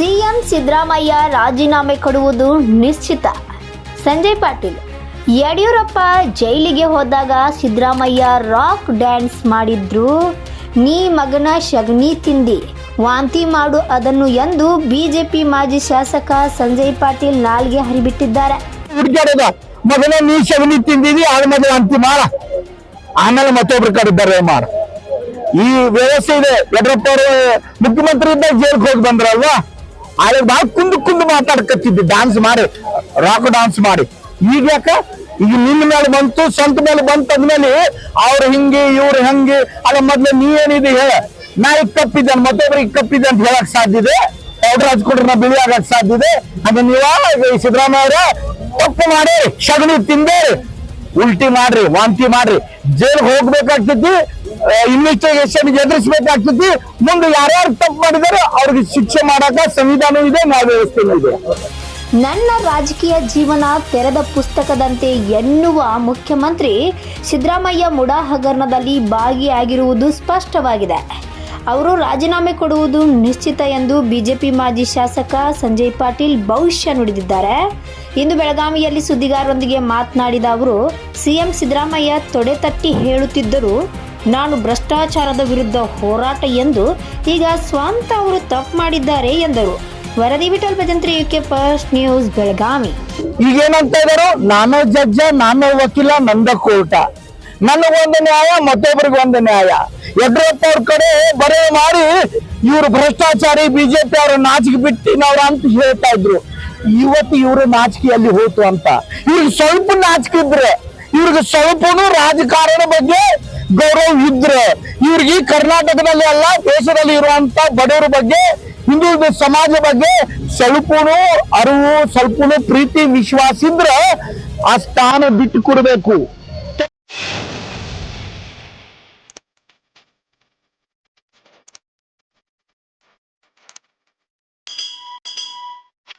CM Siddaramaiah ರಾಜೀನಾಮೆ ಕೊಡುವುದು ನಿಶ್ಚಿತ. ಸಂಜಯ್ ಪಾಟೀಲ್, ಯಡಿಯೂರಪ್ಪ ಜೈಲಿಗೆ ಹೋದಾಗ ಸಿದ್ದರಾಮಯ್ಯ ರಾಕ್ ಡ್ಯಾನ್ಸ್ ಮಾಡಿದ್ರು. ನೀ ಮಗನ ಶಗ್ನಿ ತಿಂದಿ, ವಾಂತಿ ಮಾಡು ಅದನ್ನು ಎಂದು ಬಿಜೆಪಿ ಮಾಜಿ ಶಾಸಕ ಸಂಜಯ್ ಪಾಟೀಲ್ ನಾಲ್ಗೆ ಹರಿಬಿಟ್ಟಿದ್ದಾರೆ. ಮಗನ ನೀ ಶಗನಿ ತಿಂದಿದಿ ಆಮೇಲೆ ವಾಂತಿ ಮಾಡ. ಆಮೇಲೆ ಮತ್ತೊಬ್ರು ಕಡಿದ್ದಾರೆ ಮಾಡ. ಈ ವ್ಯವಸ್ಥೆ ಇದೆ, ಯಡಿಯೂರಪ್ಪ ಅವರು ಮುಖ್ಯಮಂತ್ರಿ ಇದ್ದಾಗ ಜೈಲ್ಗೆ ಹೋಗಿ ಬಂದ್ರಲ್ವಾ? ಆಗ ಬಾ ಕುಂದು ಕುಂದು ಮಾತಾಡ್ಕತ್ತಿದ್ದೆ ಡಾನ್ಸ್ ಮಾಡಿ ರಾಕ್ ಡಾನ್ಸ್ ಮಾಡಿ. ಈಗ ಯಾಕ? ಈಗ ನಿನ್ನ ಮೇಲೆ ಬಂತು ಸ್ವಂತ ಮೇಲೆ ಬಂತು ಅಂದ್ಮೇಲೆ ಅವ್ರು ಹಿಂಗೆ, ಇವ್ರು ಹಂಗೆ, ಅಲ್ಲ ಮೊದ್ಲು ನೀ ಏನಿದೆ ಹೇಳ. ನಾ ಈಗ ಮತ್ತೊಬ್ಬರು ಮತ್ತೊಬ್ರಿಗೆ ಕಪ್ಪಿದ್ದೆ ಅಂತ ಹೇಳಕ್ ಸಾಧ್ಯ ಇದೆ? ಪೌಡರ್ ಹಚ್ಕೊಂಡ್ರೆ, ನಾ ಬಿಳಿ ಆಗಕ್ ಸಾಧ್ಯ ಇದೆ? ಅದು ನೀವ ಸಿದ್ದರಾಮಯ್ಯ ಅವರ, ತಪ್ಪು ಮಾಡಿ, ಶಗಣಿ ತಿಂದೇರಿ. ಉಲ್ಟಿ ಮಾಡ್ರಿ, ವಾಂತಿ ಮಾಡ್ರಿ. ಜೈಲ್ಗೆ ಹೋಗ್ಬೇಕಾಗ್ತೈತಿ ಇನ್ವೆಸ್ಟಿಗೇಷನ್ ಎದುರಿಸಬೇಕಾಗ್ತೈತಿ, ಮುಂದೆ ಯಾರ್ಯಾರು ತಪ್ಪು ಮಾಡಿದಾರೆ ಅವ್ರಿಗೆ ಶಿಕ್ಷೆ ಮಾಡಾಕ ಸಂವಿಧಾನ ಇದೆ, ನ್ಯಾಯ ವ್ಯವಸ್ಥೆನೂ ಇದೆ. ನನ್ನ ರಾಜಕೀಯ ಜೀವನ ತೆರೆದ ಪುಸ್ತಕದಂತೆ ಎನ್ನುವ ಮುಖ್ಯಮಂತ್ರಿ ಸಿದ್ದರಾಮಯ್ಯ ಮುಡಾ ಹಗರಣದಲ್ಲಿ ಭಾಗಿಯಾಗಿರುವುದು ಸ್ಪಷ್ಟವಾಗಿದೆ. ಅವರು ರಾಜೀನಾಮೆ ಕೊಡುವುದು ನಿಶ್ಚಿತ ಎಂದು ಬಿಜೆಪಿ ಮಾಜಿ ಶಾಸಕ ಸಂಜಯ್ ಪಾಟೀಲ್ ಭವಿಷ್ಯ ನುಡಿದಿದ್ದಾರೆ. ಇಂದು ಬೆಳಗಾವಿಯಲ್ಲಿ ಸುದ್ದಿಗಾರರೊಂದಿಗೆ ಮಾತನಾಡಿದ ಅವರು, ಸಿಎಂ ಸಿದ್ದರಾಮಯ್ಯ ತೊಡೆ ತಟ್ಟಿ ಹೇಳುತ್ತಿದ್ದರು, ನಾನು ಭ್ರಷ್ಟಾಚಾರದ ವಿರುದ್ಧ ಹೋರಾಟ ಎಂದು ಈಗ ಸ್ವಂತ ಅವರು ತಪ್ಪು ಮಾಡಿದ್ದಾರೆ ಎಂದರು. ವರದಿ Vithal Bhajantri, UK first news, Belagavi. ಈಗ ಏನಂತ ನಾನೋ ನಾನು ಜಡ್ಜ, ನಾನು ವಕೀಲ, ನಂದ ಕೋರ್ಟ. ನನಗೊಂದು ನ್ಯಾಯ, ಮತ್ತೊಬ್ಬರಿಗೆ ಒಂದು ನ್ಯಾಯ. ಯಡಿಯೂರಪ್ಪ ಅವ್ರ ಕಡೆ ಬರೆ ಮಾಡಿ, ಇವರು ಭ್ರಷ್ಟಾಚಾರಿ, ಬಿಜೆಪಿ ಅವರು ನಾಚಿಕೆ ಬಿಟ್ಟಿನವ್ರ ಅಂತ ಹೇಳ್ತಾ ಇದ್ರು. ಇವತ್ತು ಇವ್ರ ನಾಚಿಕೆಯಲ್ಲಿ ಹೋಯ್ತು ಅಂತ. ಇವ್ರಿಗೆ ಸ್ವಲ್ಪ ನಾಚಿಕೆ ಇದ್ರೆ, ಇವ್ರಿಗೆ ಸ್ವಲ್ಪನು ರಾಜಕಾರಣ ಬಗ್ಗೆ ಗೌರವ ಇದ್ರೆ, ಇವ್ರಿಗೆ ಕರ್ನಾಟಕದಲ್ಲಿ ಅಲ್ಲ, ದೇಶದಲ್ಲಿ ಇರುವಂತ ಬಡವರ ಬಗ್ಗೆ ಹಿಂದೂ ಸಮಾಜ ಬಗ್ಗೆ ಸ್ವಲ್ಪನು ಅರಿವು, ಸ್ವಲ್ಪನು ಪ್ರೀತಿ, ವಿಶ್ವಾಸ ಇದ್ರೆ ಆ ಸ್ಥಾನ ಬಿಟ್ಟು ಕೊಡ್ಬೇಕು.